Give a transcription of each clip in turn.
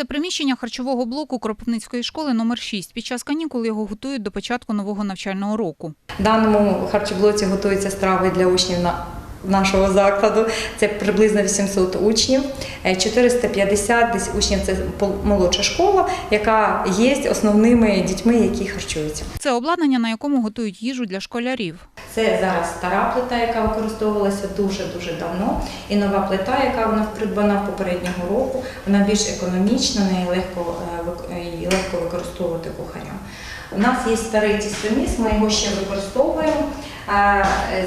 Це приміщення харчового блоку Кропивницької школи номер 6. Під час канікул його готують до початку нового навчального року. В даному харчоблоці готуються страви для учнів на нашого закладу. Це приблизно 800 учнів, Е, 450 десь учнів це молодша школа, яка є основними дітьми, які харчуються. Це обладнання, на якому готують їжу для школярів. Це зараз стара плита, яка використовувалася дуже дуже давно, і нова плита, яка вона придбана попереднього року. Вона більш економічна, неї легко е, і легко використовувати кухарям. У нас є старий тістоміс, ми його ще використовуємо.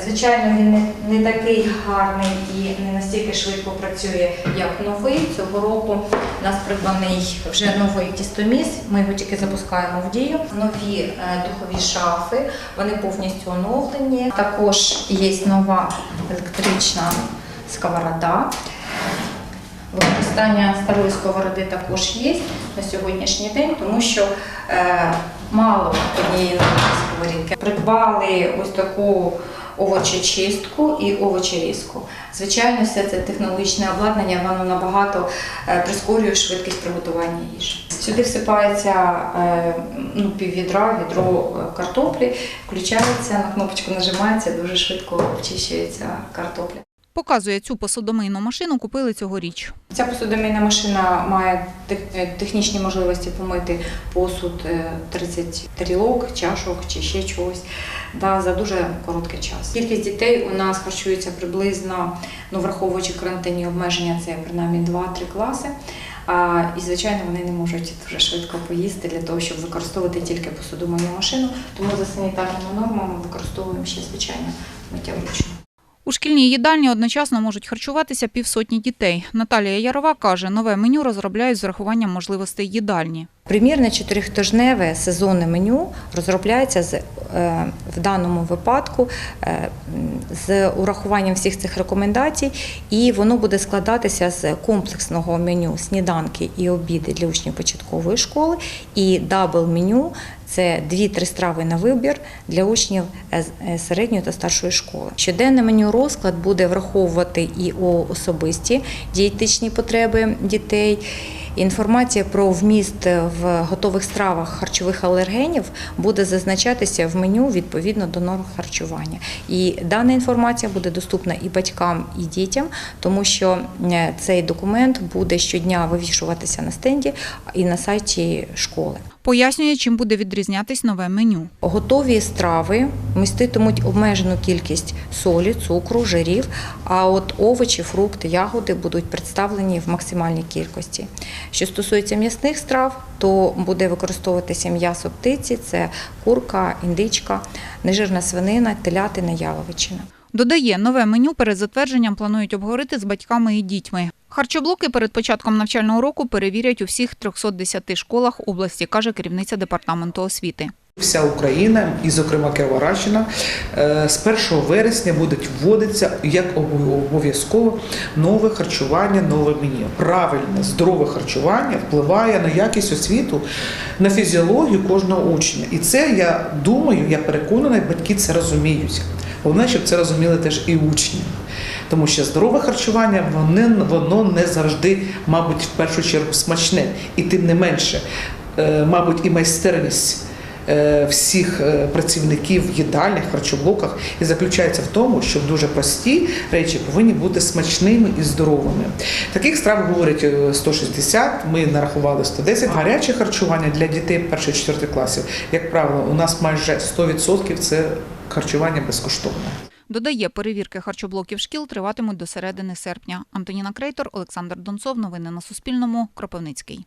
Звичайно, він не, не такий гарний і не настільки швидко працює, як новий. Цього року у нас придбаний вже новий тістоміс. Ми його тільки запускаємо в дію. Нові е, духові шафи, вони повністю оновлені. Також є нова електрична сковорода. Використання старої сковороди також є на сьогоднішній день, тому що е, мало однієї сковорідки. Придбали ось таку овочечистку і овочерізку. Звичайно, все це технологічне обладнання, воно набагато е, прискорює швидкість приготування їжі. Сюди всипається е, ну, піввідра, відро е, картоплі, включається, на кнопочку нажимається, дуже швидко очищується картопля. Показує цю посудомийну машину купили цьогоріч. Ця посудомийна машина має е, технічні можливості помити посуд е, 30 тарілок, чашок чи ще чогось да, за дуже короткий час. Кількість дітей у нас харчується приблизно, ну враховуючи карантинні обмеження, це принаймні 2-3 класи. А, і, звичайно, вони не можуть дуже швидко поїсти для того, щоб використовувати тільки посудомийну машину. Тому за санітарними нормами використовуємо ще звичайно миття вручну. У шкільній їдальні одночасно можуть харчуватися півсотні дітей. Наталія Ярова каже, нове меню розробляють з урахуванням можливостей їдальні. Примірне чотиритижневе сезонне меню розробляється з, е, в даному випадку е, з урахуванням всіх цих рекомендацій, і воно буде складатися з комплексного меню сніданки і обіди для учнів початкової школи, і дабл меню це дві-три страви на вибір для учнів е, середньої та старшої школи. Щоденне меню розклад буде враховувати і особисті дієтичні потреби дітей. Інформація про вміст в готових стравах харчових алергенів буде зазначатися в меню відповідно до норм харчування. І дана інформація буде доступна і батькам, і дітям, тому що е, цей документ буде щодня вивішуватися на стенді і на сайті школи. Пояснює, чим буде відрізнятись нове меню. Готові страви міститимуть обмежену кількість солі, цукру, жирів, а от овочі, фрукти, ягоди будуть представлені в максимальній кількості. Що стосується м'ясних страв, то буде використовуватися м'ясо птиці, це курка, індичка, нежирна свинина, телятина, яловичина. Додає, нове меню перед затвердженням планують обговорити з батьками і дітьми. Харчоблоки перед початком навчального року перевірять у всіх 310 школах області, каже керівниця департаменту освіти. Вся Україна, і, зокрема, Кіровоградщина, е, з 1 вересня будуть вводитися як обов'язково нове харчування, нове меню. Правильне, здорове харчування впливає на якість освіту, на фізіологію кожного учня. І це я думаю, я переконана, батьки це розуміють. Головне, щоб це розуміли теж і учні. Тому що здорове харчування воно, воно не завжди, мабуть, в першу чергу смачне. І тим не менше, е, мабуть, і майстерність всіх е, працівників в їдальнях, харчоблоках і заключається в тому, що дуже прості речі повинні бути смачними і здоровими. Таких страв говорять е, 160, ми нарахували 110. Гаряче харчування для дітей 1-4 класів, як правило, у нас майже 100% це харчування безкоштовне. Додає, перевірки харчоблоків шкіл триватимуть до середини серпня. Антоніна Крейтор, Олександр Донцов. Новини на Суспільному. Кропивницький.